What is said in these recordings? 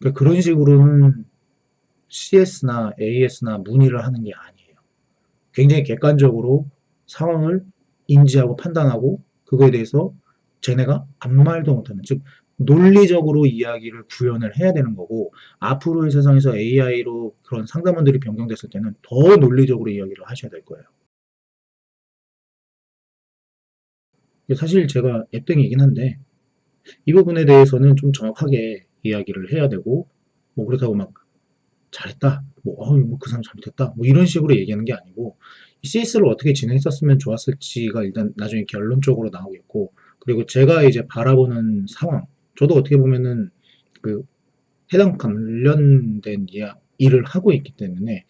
그러니까 그런 식으로는 CS나 AS나 문의를 하는 게 아니에요. 굉장히 객관적으로 상황을 인지하고 판단하고 그거에 대해서 쟤네가 아무 말도 못하는 즉 논리적으로 이야기를 구현을 해야 되는 거고 앞으로의 세상에서 AI로 그런 상담원들이 변경됐을 때는 더 논리적으로 이야기를 하셔야 될 거예요. 사실 제가 앱땡이긴 한데 이 부분에 대해서는 좀 정확하게 이야기를 해야 되고 뭐 그렇다고 막 잘했다 뭐, 어, 뭐그 사람 잘못했다 뭐 이런 식으로 얘기하는 게 아니고 CS를 어떻게 진행했었으면 좋았을지가 일단 나중에 결론적으로 나오겠고 그리고 제가 이제 바라보는 상황 저도 어떻게 보면은 그 해당 관련된 일을 하고 있기 때문에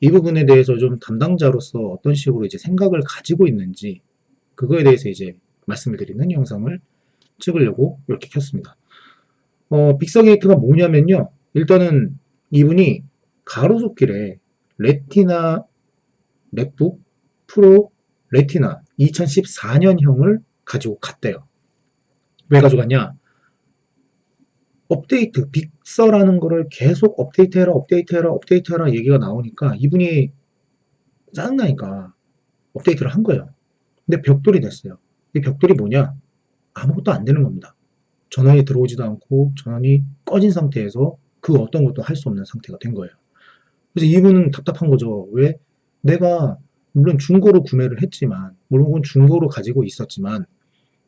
이 부분에 대해서 좀 담당자로서 어떤 식으로 이제 생각을 가지고 있는지 그거에 대해서 이제 말씀을 드리는 영상을 찍으려고 이렇게 켰습니다. 어, 빅서게이트가 뭐냐면요. 일단은 이분이 가로수길에 레티나 맥북 프로 레티나 2014년형을 가지고 갔대요. 왜 가져갔냐? 업데이트, 빅서라는 거를 계속 업데이트해라, 업데이트해라, 업데이트해라 얘기가 나오니까 이분이 짜증나니까 업데이트를 한 거예요. 근데 벽돌이 됐어요. 이 벽돌이 뭐냐? 아무것도 안 되는 겁니다. 전원이 들어오지도 않고 전원이 꺼진 상태에서 그 어떤 것도 할 수 없는 상태가 된 거예요. 그래서 이분은 답답한 거죠. 왜? 내가 물론 중고로 구매를 했지만 물론 중고로 가지고 있었지만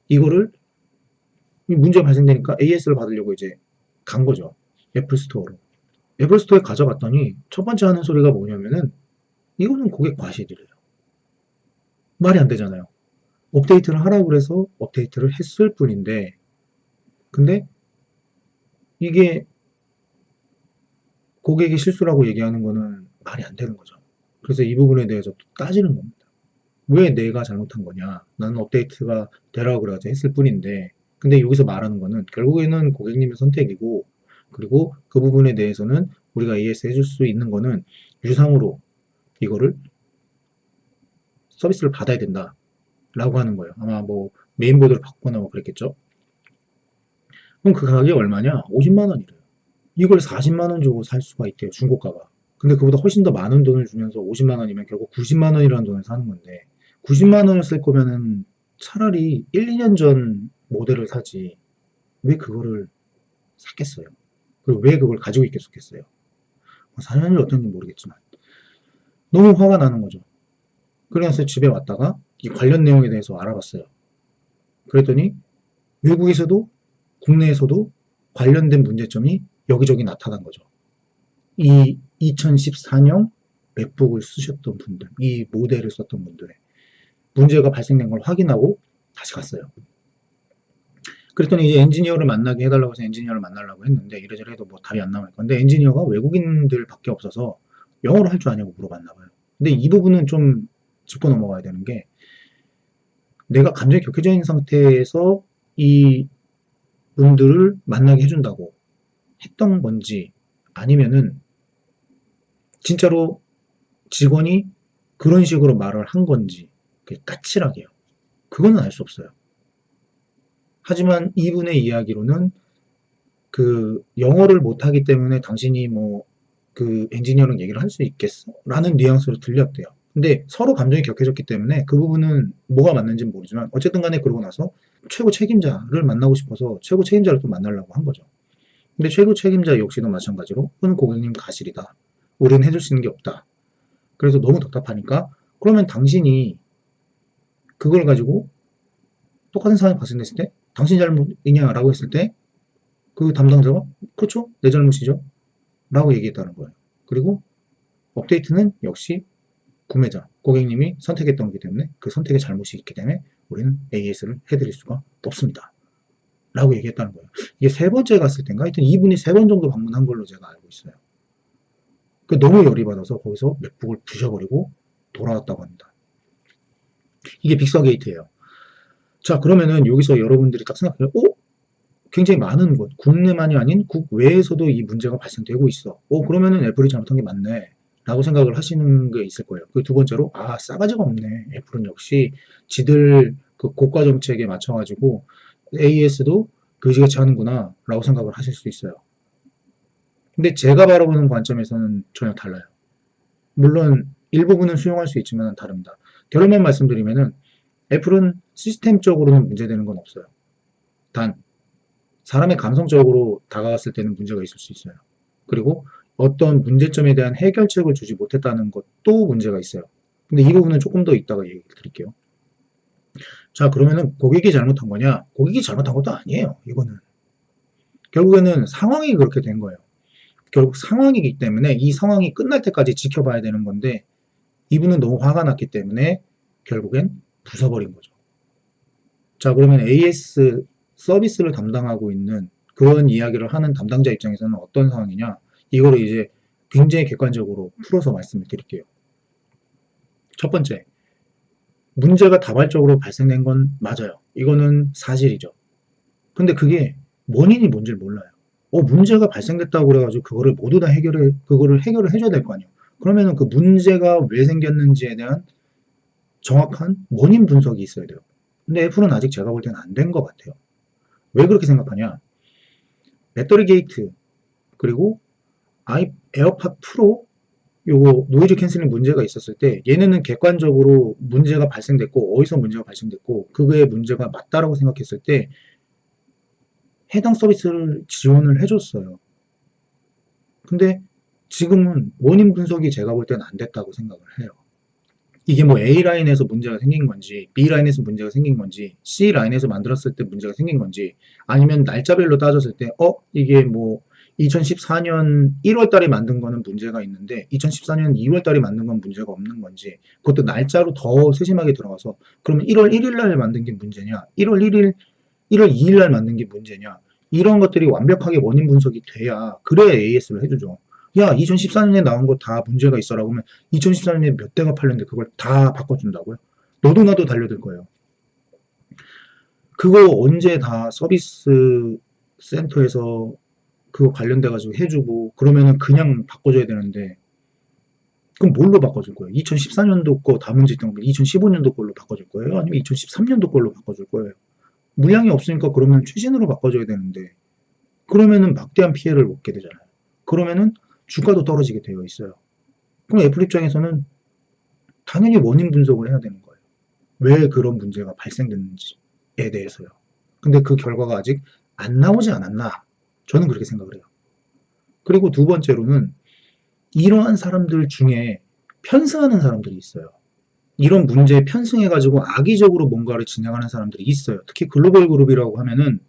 이거를 문제가 발생되니까 AS를 받으려고 이제 간 거죠. 애플 스토어로. 애플 스토어에 가져갔더니 첫 번째 하는 소리가 뭐냐면은 이거는 고객 과실이래요. 말이 안 되잖아요. 업데이트를 하라고 그래서 업데이트를 했을 뿐인데 근데 이게 고객이 실수라고 얘기하는 거는 말이 안 되는 거죠. 그래서 이 부분에 대해서 따지는 겁니다. 왜 내가 잘못한 거냐? 나는 업데이트가 되라고 그래가지고 했을 뿐인데 근데 여기서 말하는 거는 결국에는 고객님의 선택이고 그리고 그 부분에 대해서는 우리가 AS 해줄 수 있는 거는 유상으로 이거를 서비스를 받아야 된다 라고 하는 거예요. 아마 뭐 메인보드를 바꾸거나 뭐 그랬겠죠. 그럼 그 가격이 얼마냐? 50만 원이래요. 이걸 40만 원 주고 살 수가 있대요. 중고가가. 근데 그보다 훨씬 더 많은 돈을 주면서 50만 원이면 결국 90만 원이라는 돈을 사는 건데 90만 원을 쓸 거면은 차라리 1, 2년 전 모델을 사지 왜 그거를 샀겠어요? 그리고 왜 그걸 가지고 있겠었겠어요? 뭐 사연이 어떤지 모르겠지만 너무 화가 나는 거죠. 그래서 집에 왔다가 이 관련 내용에 대해서 알아봤어요. 그랬더니 외국에서도 국내에서도 관련된 문제점이 여기저기 나타난 거죠. 이 2014년 맥북을 쓰셨던 분들, 이 모델을 썼던 분들의 문제가 발생된 걸 확인하고 다시 갔어요. 그랬더니 이제 엔지니어를 만나게 해달라고 해서 엔지니어를 만나려고 했는데 이래저래 해도 뭐 답이 안 나오니까. 근데 엔지니어가 외국인들 밖에 없어서 영어를 할 줄 아냐고 물어봤나 봐요. 근데 이 부분은 좀 짚고 넘어가야 되는 게 내가 감정이 격해져 있는 상태에서 이 분들을 만나게 해준다고 했던 건지 아니면은 진짜로 직원이 그런 식으로 말을 한 건지 까칠하게요. 그거는 알 수 없어요. 하지만 이분의 이야기로는 그 영어를 못하기 때문에 당신이 뭐 그 엔지니어랑 얘기를 할 수 있겠어? 라는 뉘앙스로 들렸대요. 근데 서로 감정이 격해졌기 때문에 그 부분은 뭐가 맞는지는 모르지만 어쨌든 간에 그러고 나서 최고 책임자를 만나고 싶어서 최고 책임자를 또 만나려고 한 거죠. 근데 최고 책임자 역시도 마찬가지로 은 고객님 가실이다. 우리는 해줄 수 있는 게 없다. 그래서 너무 답답하니까 그러면 당신이 그걸 가지고 똑같은 상황이 발생됐을 때 당신 잘못이냐라고 했을 때 그 담당자가 그렇죠 내 잘못이죠 라고 얘기했다는 거예요. 그리고 업데이트는 역시 구매자, 고객님이 선택했던 거기 때문에 그 선택의 잘못이 있기 때문에 우리는 AS를 해드릴 수가 없습니다. 라고 얘기했다는 거예요. 이게 세 번째 갔을 때인가? 하여튼 이분이 세 번 정도 방문한 걸로 제가 알고 있어요. 그 너무 열이 받아서 거기서 맥북을 부셔버리고 돌아왔다고 합니다. 이게 빅서게이트예요. 자 그러면은 여기서 여러분들이 딱 생각해요. 어? 굉장히 많은 곳, 국내만이 아닌 국외에서도 이 문제가 발생되고 있어. 어 그러면은 애플이 잘못한 게 맞네. 라고 생각을 하시는 게 있을 거예요. 그 두 번째로, 아, 싸가지가 없네. 애플은 역시 지들 그 고가 정책에 맞춰가지고 AS도 그지같이 하는구나. 라고 생각을 하실 수 있어요. 근데 제가 바라보는 관점에서는 전혀 달라요. 물론 일부분은 수용할 수 있지만 다릅니다. 결론만 말씀드리면은 애플은 시스템적으로는 문제되는 건 없어요. 단 사람의 감성적으로 다가갔을 때는 문제가 있을 수 있어요. 그리고 어떤 문제점에 대한 해결책을 주지 못했다는 것도 문제가 있어요. 근데 이 부분은 조금 더 이따가 얘기 드릴게요. 자, 그러면은 고객이 잘못한 거냐? 고객이 잘못한 것도 아니에요. 이거는. 결국에는 상황이 그렇게 된 거예요. 결국 상황이기 때문에 이 상황이 끝날 때까지 지켜봐야 되는 건데 이분은 너무 화가 났기 때문에 결국엔 부숴버린 거죠. 자, 그러면 AS 서비스를 담당하고 있는 그런 이야기를 하는 담당자 입장에서는 어떤 상황이냐? 이거를 이제 굉장히 객관적으로 풀어서 말씀을 드릴게요. 첫 번째, 문제가 다발적으로 발생된 건 맞아요. 이거는 사실이죠. 근데 그게 원인이 뭔지를 몰라요. 어, 문제가 발생됐다고 그래가지고 그거를 모두 다 해결을, 그거를 해결을 해줘야 될 거 아니에요. 그러면은 그 문제가 왜 생겼는지에 대한 정확한 원인 분석이 있어야 돼요. 근데 애플은 아직 제가 볼 때는 안 된 것 같아요. 왜 그렇게 생각하냐? 배터리 게이트, 그리고 아이, 에어팟 프로, 요거 노이즈 캔슬링 문제가 있었을 때 얘네는 객관적으로 문제가 발생됐고 어디서 문제가 발생됐고 그거의 문제가 맞다라고 생각했을 때 해당 서비스를 지원을 해줬어요. 근데 지금은 원인 분석이 제가 볼 때는 안 됐다고 생각을 해요. 이게 뭐 A 라인에서 문제가 생긴 건지, B 라인에서 문제가 생긴 건지, C 라인에서 만들었을 때 문제가 생긴 건지, 아니면 날짜별로 따졌을 때, 어, 이게 뭐 2014년 1월 달에 만든 거는 문제가 있는데 2014년 2월 달에 만든 건 문제가 없는 건지 그것도 날짜로 더 세심하게 들어가서 그러면 1월 1일 날 만든 게 문제냐 1월 1일 1월 2일 날 만든 게 문제냐 이런 것들이 완벽하게 원인 분석이 돼야 그래야 AS를 해주죠. 야 2014년에 나온 거 다 문제가 있어라고 하면 2014년에 몇 대가 팔렸는데 그걸 다 바꿔준다고요? 너도 나도 달려들 거예요. 그거 언제 다 서비스 센터에서 그거 관련돼 가지고 해주고 그러면은 그냥 바꿔줘야 되는데 그럼 뭘로 바꿔줄 거예요? 2014년도 거 다 문제 있던 거 2015년도 걸로 바꿔줄 거예요? 아니면 2013년도 걸로 바꿔줄 거예요? 물량이 없으니까 그러면 최신으로 바꿔줘야 되는데 그러면은 막대한 피해를 먹게 되잖아요. 그러면은 주가도 떨어지게 되어 있어요. 그럼 애플 입장에서는 당연히 원인 분석을 해야 되는 거예요. 왜 그런 문제가 발생됐는지에 대해서요. 근데 그 결과가 아직 안 나오지 않았나? 저는 그렇게 생각을 해요. 그리고 두 번째로는 이러한 사람들 중에 편승하는 사람들이 있어요. 이런 문제에 편승해가지고 악의적으로 뭔가를 진행하는 사람들이 있어요. 특히 글로벌 그룹이라고 하면은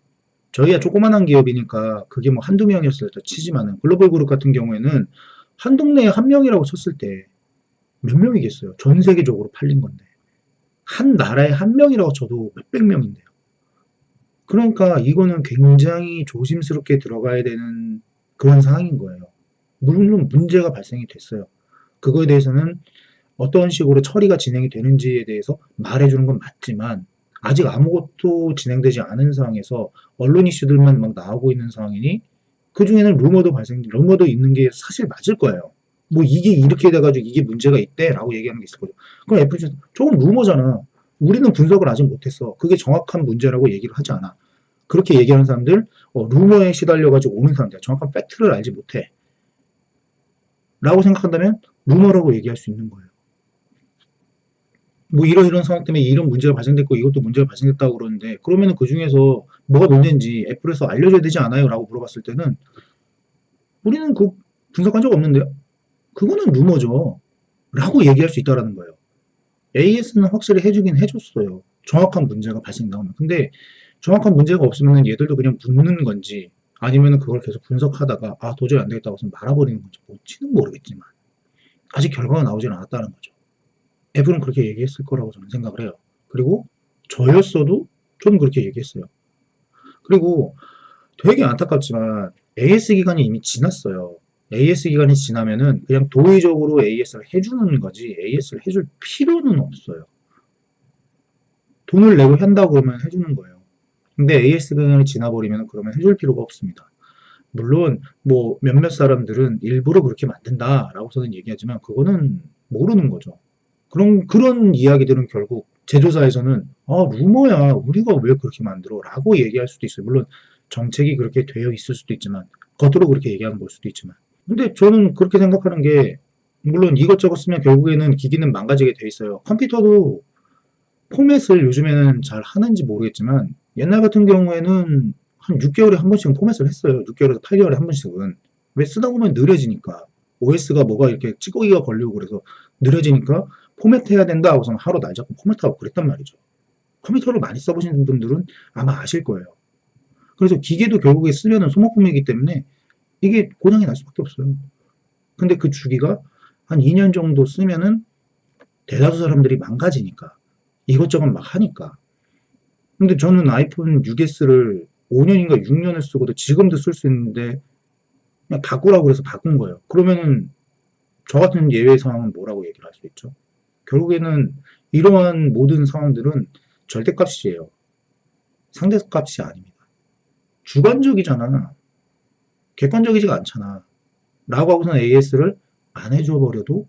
저희가 조그만한 기업이니까 그게 뭐 한두 명이었을 때 치지만은 글로벌 그룹 같은 경우에는 한 동네에 한 명이라고 쳤을 때 몇 명이겠어요? 전 세계적으로 팔린 건데. 한 나라에 한 명이라고 쳐도 몇백 명인데요. 그러니까 이거는 굉장히 조심스럽게 들어가야 되는 그런 상황인 거예요. 물론 문제가 발생이 됐어요. 그거에 대해서는 어떤 식으로 처리가 진행이 되는지에 대해서 말해주는 건 맞지만 아직 아무것도 진행되지 않은 상황에서 언론 이슈들만 막 나오고 있는 상황이니 그 중에는 루머도 발생, 루머도 있는 게 사실 맞을 거예요. 뭐 이게 이렇게 돼가지고 이게 문제가 있대라고 얘기하는 게 있을 거죠. 그럼 애플 조금 루머잖아. 우리는 분석을 아직 못했어. 그게 정확한 문제라고 얘기를 하지 않아. 그렇게 얘기하는 사람들, 어, 루머에 시달려가지고 오는 사람들, 정확한 팩트를 알지 못해. 라고 생각한다면 루머라고 얘기할 수 있는 거예요. 뭐 이런 이런 상황 때문에 이런 문제가 발생됐고 이것도 문제가 발생됐다고 그러는데 그러면은 그 중에서 뭐가 문제인지 애플에서 알려줘야 되지 않아요? 라고 물어봤을 때는 우리는 그 분석한 적 없는데요. 그거는 루머죠. 라고 얘기할 수 있다라는 거예요. AS는 확실히 해주긴 해줬어요. 정확한 문제가 발생 나오면. 근데 정확한 문제가 없으면 얘들도 그냥 묻는 건지 아니면 그걸 계속 분석하다가 아 도저히 안 되겠다고 해서 말아버리는 건지 뭔지는 모르겠지만 아직 결과가 나오진 않았다는 거죠. 애플은 그렇게 얘기했을 거라고 저는 생각을 해요. 그리고 저였어도 저는 그렇게 얘기했어요. 그리고 되게 안타깝지만 AS 기간이 이미 지났어요. AS 기간이 지나면은 그냥 도의적으로 AS를 해주는 거지 AS를 해줄 필요는 없어요. 돈을 내고 한다고 그러면 해주는 거예요. 근데 AS 기간이 지나버리면 그러면 해줄 필요가 없습니다. 물론 뭐 몇몇 사람들은 일부러 그렇게 만든다라고서는 얘기하지만 그거는 모르는 거죠. 그런 그런 이야기들은 결국 제조사에서는 아 루머야 우리가 왜 그렇게 만들어 라고 얘기할 수도 있어요 물론 정책이 그렇게 되어 있을 수도 있지만 겉으로 그렇게 얘기하는 걸 수도 있지만. 근데 저는 그렇게 생각하는 게, 물론 이것저것 쓰면 결국에는 기기는 망가지게 돼 있어요. 컴퓨터도 포맷을 요즘에는 잘 하는지 모르겠지만, 옛날 같은 경우에는 한 6개월에 한 번씩은 포맷을 했어요. 6개월에서 8개월에 한 번씩은. 왜 쓰다 보면 느려지니까. OS가 뭐가 이렇게 찌꺼기가 걸리고 그래서 느려지니까 포맷해야 된다 하고서 하루 날 잡고 포맷하고 그랬단 말이죠. 컴퓨터를 많이 써보시는 분들은 아마 아실 거예요. 그래서 기계도 결국에 쓰려는 소모품이기 때문에 이게 고장이 날 수밖에 없어요. 근데 그 주기가 한 2년 정도 쓰면은 대다수 사람들이 망가지니까 이것저것 막 하니까. 근데 저는 아이폰 6s를 5년인가 6년을 쓰고도 지금도 쓸 수 있는데 그냥 바꾸라고 해서 바꾼 거예요. 그러면은 저 같은 예외 상황은 뭐라고 얘기를 할 수 있죠? 결국에는 이러한 모든 상황들은 절대값이에요. 상대값이 아닙니다. 주관적이잖아. 객관적이지가 않잖아. 라고 하고선 AS를 안 해줘 버려도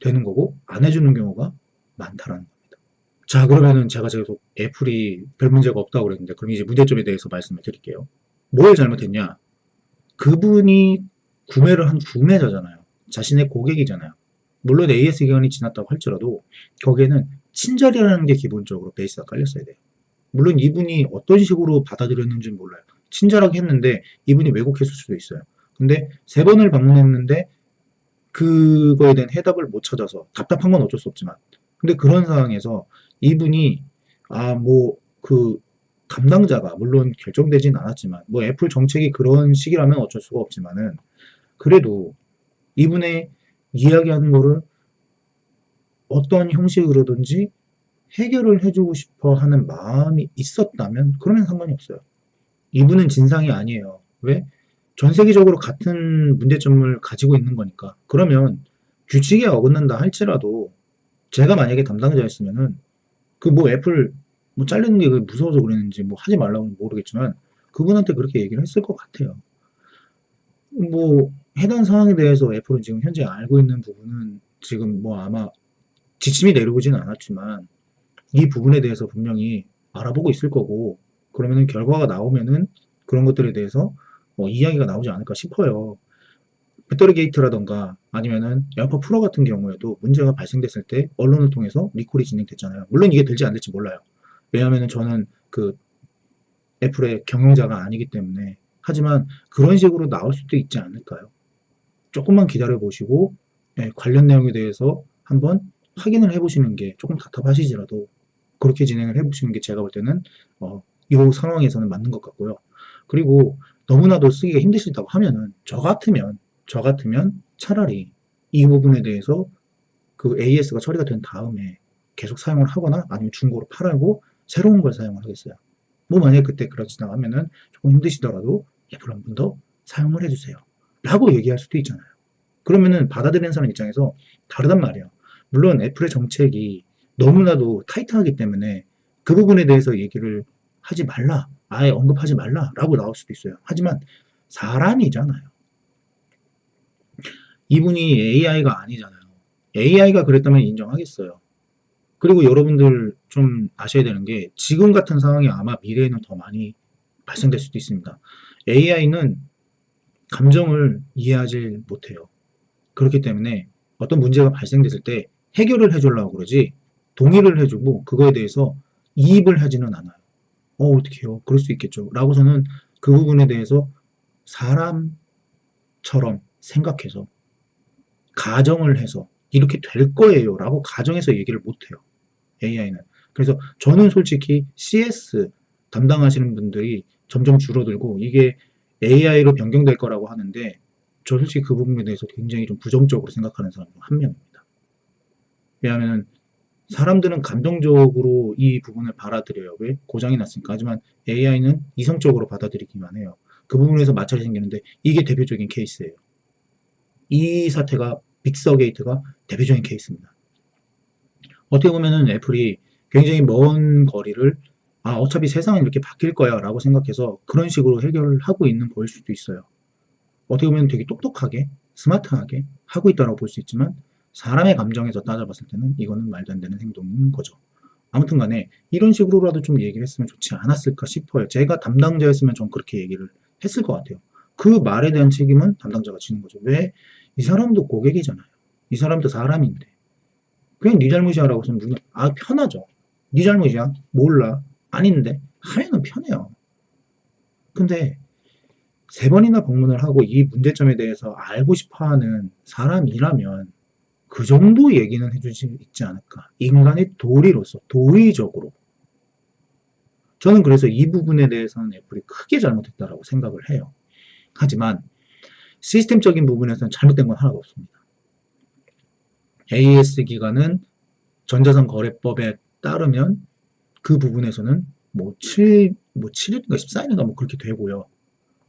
되는 거고 안 해주는 경우가 많다라는 겁니다. 자 그러면은 제가 계속 애플이 별 문제가 없다고 그랬는데 그럼 이제 문제점에 대해서 말씀을 드릴게요. 뭘 잘못했냐? 그분이 구매를 한 구매자잖아요. 자신의 고객이잖아요. 물론 AS 기간이 지났다고 할지라도 거기에는 친절이라는 게 기본적으로 베이스가 깔렸어야 돼요. 물론 이분이 어떤 식으로 받아들였는지 몰라요. 친절하게 했는데 이분이 왜곡했을 수도 있어요. 근데 세 번을 방문했는데 그거에 대한 해답을 못 찾아서 답답한 건 어쩔 수 없지만 근데 그런 상황에서 이분이 아 뭐 그 담당자가 물론 결정되진 않았지만 뭐 애플 정책이 그런 식이라면 어쩔 수가 없지만은 그래도 이분의 이야기하는 거를 어떤 형식으로든지 해결을 해주고 싶어 하는 마음이 있었다면 그러면 상관이 없어요. 이분은 진상이 아니에요. 왜? 전 세계적으로 같은 문제점을 가지고 있는 거니까. 그러면 규칙에 어긋난다 할지라도 제가 만약에 담당자였으면은 그 뭐 애플 뭐 잘리는 게 무서워서 그랬는지 뭐 하지 말라고는 모르겠지만 그분한테 그렇게 얘기를 했을 것 같아요. 뭐 해당 상황에 대해서 애플은 지금 현재 알고 있는 부분은 지금 뭐 아마 지침이 내려오지는 않았지만 이 부분에 대해서 분명히 알아보고 있을 거고 그러면은 결과가 나오면은 그런 것들에 대해서 뭐 이야기가 나오지 않을까 싶어요. 배터리 게이트라던가 아니면은 에어팟 프로 같은 경우에도 문제가 발생됐을 때 언론을 통해서 리콜이 진행됐잖아요. 물론 이게 될지 안 될지 몰라요. 왜냐하면 저는 그 애플의 경영자가 아니기 때문에 하지만 그런 식으로 나올 수도 있지 않을까요? 조금만 기다려 보시고 예, 관련 내용에 대해서 한번 확인을 해보시는 게 조금 답답하시지라도 그렇게 진행을 해보시는 게 제가 볼 때는 어, 이 상황에서는 맞는 것 같고요. 그리고 너무나도 쓰기가 힘드시다고 하면은 저 같으면 저 같으면 차라리 이 부분에 대해서 그 AS가 처리가 된 다음에 계속 사용을 하거나 아니면 중고로 팔고 새로운 걸 사용을 하겠어요. 뭐 만약에 그때 그러시다 하면은 조금 힘드시더라도 애플 한번 더 사용을 해주세요. 라고 얘기할 수도 있잖아요. 그러면은 받아들이는 사람 입장에서 다르단 말이에요. 물론 애플의 정책이 너무나도 타이트하기 때문에 그 부분에 대해서 얘기를 하지 말라. 아예 언급하지 말라. 라고 나올 수도 있어요. 하지만 사람이잖아요. 이분이 AI가 아니잖아요. AI가 그랬다면 인정하겠어요. 그리고 여러분들 좀 아셔야 되는 게 지금 같은 상황이 아마 미래에는 더 많이 발생될 수도 있습니다. AI는 감정을 이해하지 못해요. 그렇기 때문에 어떤 문제가 발생됐을 때 해결을 해주려고 그러지 동의를 해주고 그거에 대해서 이입을 하지는 않아요. 어, 어떻게 해요? 그럴 수 있겠죠. 라고서는 그 부분에 대해서 사람처럼 생각해서 가정을 해서 이렇게 될 거예요. 라고 가정해서 얘기를 못해요. AI는. 그래서 저는 솔직히 CS 담당하시는 분들이 점점 줄어들고 이게 AI로 변경될 거라고 하는데 저 솔직히 그 부분에 대해서 굉장히 좀 부정적으로 생각하는 사람 중 한 명입니다. 왜냐하면 사람들은 감정적으로 이 부분을 받아들여요. 왜? 고장이 났으니까. 하지만 AI는 이성적으로 받아들이기만 해요. 그 부분에서 마찰이 생기는데 이게 대표적인 케이스예요. 이 사태가 빅서 게이트가 대표적인 케이스입니다. 어떻게 보면은 애플이 굉장히 먼 거리를 아 어차피 세상은 이렇게 바뀔 거야 라고 생각해서 그런 식으로 해결을 하고 있는 보일 수도 있어요. 어떻게 보면 되게 똑똑하게 스마트하게 하고 있다고 볼 수 있지만 사람의 감정에서 따져봤을 때는 이거는 말도 안 되는 행동인 거죠. 아무튼 간에 이런 식으로라도 좀 얘기를 했으면 좋지 않았을까 싶어요. 제가 담당자였으면 전 그렇게 얘기를 했을 것 같아요. 그 말에 대한 책임은 담당자가 지는 거죠. 왜? 이 사람도 고객이잖아요. 이 사람도 사람인데. 그냥 네 잘못이야 라고 하면 누가, 아, 편하죠. 네 잘못이야? 몰라. 아닌데. 하면은 편해요. 근데 세 번이나 방문을 하고 이 문제점에 대해서 알고 싶어 하는 사람이라면 그 정도 얘기는 해줄 수 있지 않을까. 인간의 도리로서, 도의적으로. 저는 그래서 이 부분에 대해서는 애플이 크게 잘못했다라고 생각을 해요. 하지만 시스템적인 부분에서는 잘못된 건 하나도 없습니다. AS 기간은 전자상 거래법에 따르면 그 부분에서는 뭐 7, 뭐 7일인가 14일인가 뭐 그렇게 되고요.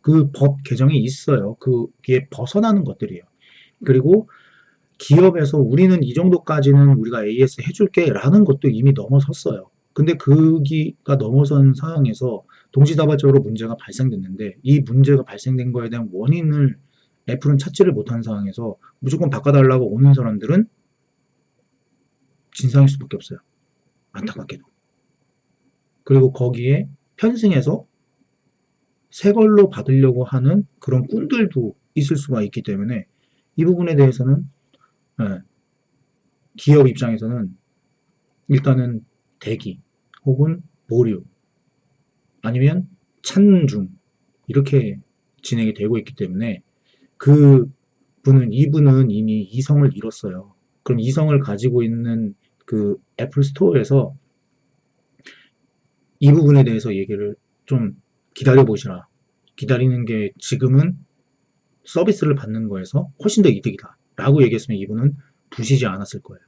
그 법 개정이 있어요. 그게 벗어나는 것들이에요. 그리고 기업에서 우리는 이 정도까지는 우리가 AS 해줄게 라는 것도 이미 넘어섰어요. 근데 그기가 넘어선 상황에서 동시다발적으로 문제가 발생됐는데 이 문제가 발생된 거에 대한 원인을 애플은 찾지를 못한 상황에서 무조건 바꿔달라고 오는 사람들은 진상일 수밖에 없어요. 안타깝게도. 그리고 거기에 편승해서 새 걸로 받으려고 하는 그런 꾼들도 있을 수가 있기 때문에 이 부분에 대해서는 예, 기업 입장에서는 일단은 대기 혹은 보류 아니면 찾는 중 이렇게 진행이 되고 있기 때문에 그 분은 이분은 이미 이성을 잃었어요. 그럼 이성을 가지고 있는 그 애플 스토어에서 이 부분에 대해서 얘기를 좀 기다려 보시라. 기다리는 게 지금은 서비스를 받는 거에서 훨씬 더 이득이다. 라고 얘기했으면 이분은 부시지 않았을 거예요.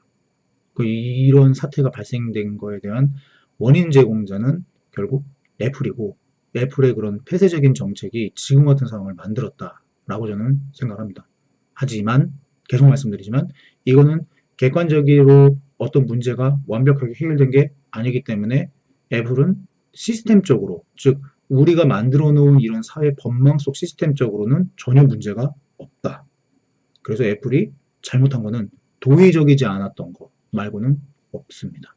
그 이런 사태가 발생된 거에 대한 원인 제공자는 결국 애플이고 애플의 그런 폐쇄적인 정책이 지금 같은 상황을 만들었다라고 저는 생각합니다. 하지만 계속 말씀드리지만 이거는 객관적으로 어떤 문제가 완벽하게 해결된 게 아니기 때문에 애플은 시스템적으로 즉 우리가 만들어 놓은 이런 사회 법망 속 시스템적으로는 전혀 문제가 없다. 그래서 애플이 잘못한 거는 도의적이지 않았던 거 말고는 없습니다.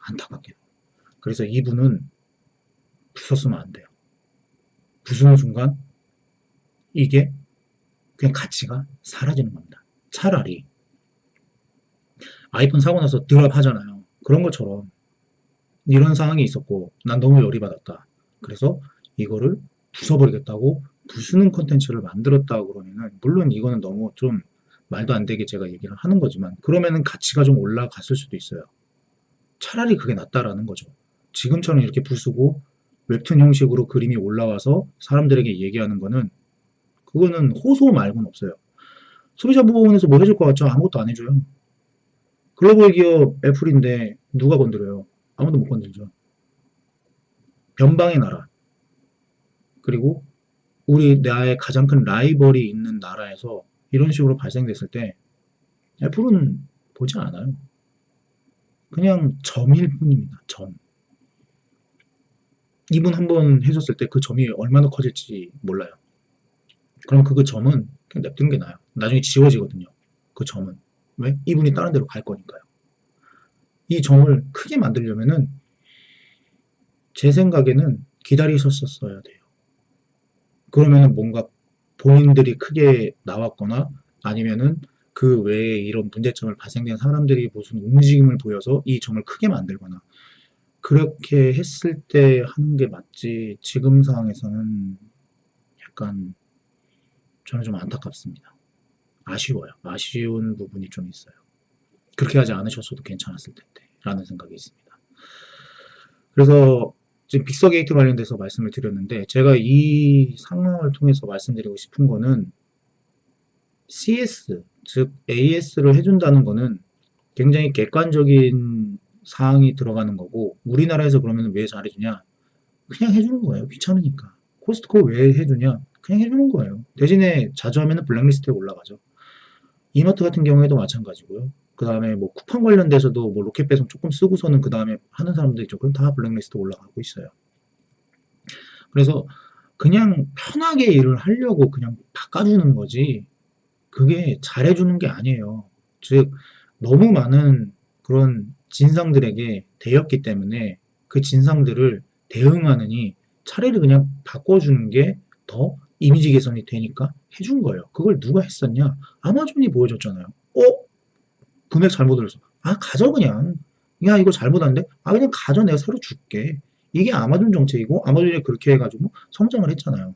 안타깝게도. 그래서 이분은 부쉈으면 안 돼요. 부수는 순간 이게 그냥 가치가 사라지는 겁니다. 차라리 아이폰 사고 나서 드랍 하잖아요. 그런 것처럼 이런 상황이 있었고 난 너무 열이 받았다. 그래서 이거를 부숴버리겠다고 부수는 컨텐츠를 만들었다 그러면은 물론 이거는 너무 좀 말도 안 되게 제가 얘기를 하는 거지만 그러면은 가치가 좀 올라갔을 수도 있어요. 차라리 그게 낫다라는 거죠. 지금처럼 이렇게 부수고 웹툰 형식으로 그림이 올라와서 사람들에게 얘기하는 거는 그거는 호소 말고는 없어요. 소비자 보호원에서 뭐 해줄 것 같죠? 아무것도 안 해줘요. 글로벌 기업 애플인데 누가 건드려요? 아무도 못 건들죠. 변방의 나라. 그리고 우리 나의 가장 큰 라이벌이 있는 나라에서 이런 식으로 발생됐을 때 애플은 보지 않아요. 그냥 점일 뿐입니다. 점. 이분 한 번 해줬을 때 그 점이 얼마나 커질지 몰라요. 그럼 그 점은 그냥 냅두는 게 나아요. 나중에 지워지거든요. 그 점은. 왜? 이분이 다른 데로 갈 거니까요. 이 점을 크게 만들려면은 제 생각에는 기다리셨었어야 돼요. 그러면은 뭔가 본인들이 크게 나왔거나 아니면은 그 외에 이런 문제점을 발생된 사람들이 무슨 움직임을 보여서 이 점을 크게 만들거나 그렇게 했을 때 하는 게 맞지 지금 상황에서는 약간 저는 좀 안타깝습니다. 아쉬워요. 아쉬운 부분이 좀 있어요. 그렇게 하지 않으셨어도 괜찮았을 텐데 라는 생각이 있습니다. 그래서 지금 빅서 게이트 관련돼서 말씀을 드렸는데 제가 이 상황을 통해서 말씀드리고 싶은 거는 CS 즉 AS를 해준다는 거는 굉장히 객관적인 사항이 들어가는 거고 우리나라에서 그러면 왜 잘해주냐? 그냥 해주는 거예요. 귀찮으니까. 코스트코 왜 해주냐? 그냥 해주는 거예요. 대신에 자주 하면 블랙리스트에 올라가죠. 이마트 같은 경우에도 마찬가지고요. 그 다음에 뭐 쿠팡 관련돼서도 뭐 로켓 배송 조금 쓰고서는 그 다음에 하는 사람들 있죠. 그럼 다 블랙리스트 올라가고 있어요. 그래서 그냥 편하게 일을 하려고 그냥 바꿔주는 거지 그게 잘해주는 게 아니에요. 즉 너무 많은 그런 진상들에게 대였기 때문에 그 진상들을 대응하느니 차라리 그냥 바꿔주는 게 더 이미지 개선이 되니까 해준 거예요. 그걸 누가 했었냐? 아마존이 보여줬잖아요. 어? 금액 잘못 들었어. 아, 가져 그냥. 야, 이거 잘못한데? 아, 그냥 가져. 내가 새로 줄게. 이게 아마존 정책이고 아마존이 그렇게 해가지고 성장을 했잖아요.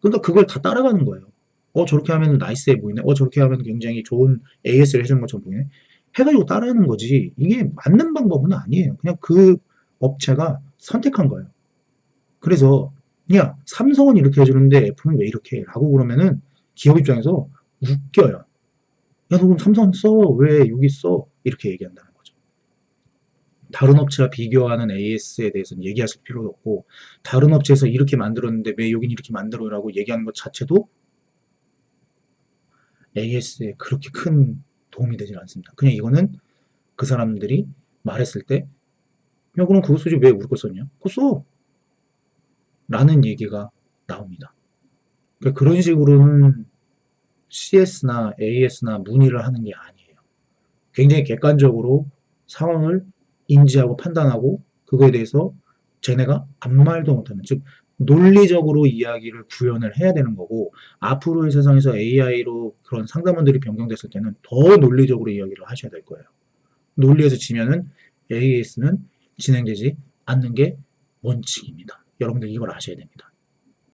그러니까 그걸 다 따라가는 거예요. 어, 저렇게 하면 나이스해 보이네. 어, 저렇게 하면 굉장히 좋은 AS를 해주는 것처럼 보이네. 해가지고 따라하는 거지. 이게 맞는 방법은 아니에요. 그냥 그 업체가 선택한 거예요. 그래서 야, 삼성은 이렇게 해주는데 애플은 왜 이렇게 해? 라고 그러면은 기업 입장에서 웃겨요. 야, 너 그럼 삼성 써? 왜 여기 써? 이렇게 얘기한다는 거죠. 다른 업체와 비교하는 AS에 대해서는 얘기하실 필요도 없고, 다른 업체에서 이렇게 만들었는데 왜 여긴 이렇게 만들어라고 얘기하는 것 자체도 AS에 그렇게 큰 도움이 되질 않습니다. 그냥 이거는 그 사람들이 말했을 때, 야, 그럼 그거 쓰지 왜 우리 거 썼냐? 그거 써! 라는 얘기가 나옵니다. 그러니까 그런 식으로는 CS나 AS나 문의를 하는 게 아니에요. 굉장히 객관적으로 상황을 인지하고 판단하고 그거에 대해서 쟤네가 아무 말도 못하는 즉 논리적으로 이야기를 구현을 해야 되는 거고 앞으로의 세상에서 AI로 그런 상담원들이 변경됐을 때는 더 논리적으로 이야기를 하셔야 될 거예요. 논리에서 지면은 AS는 진행되지 않는 게 원칙입니다. 여러분들 이걸 아셔야 됩니다.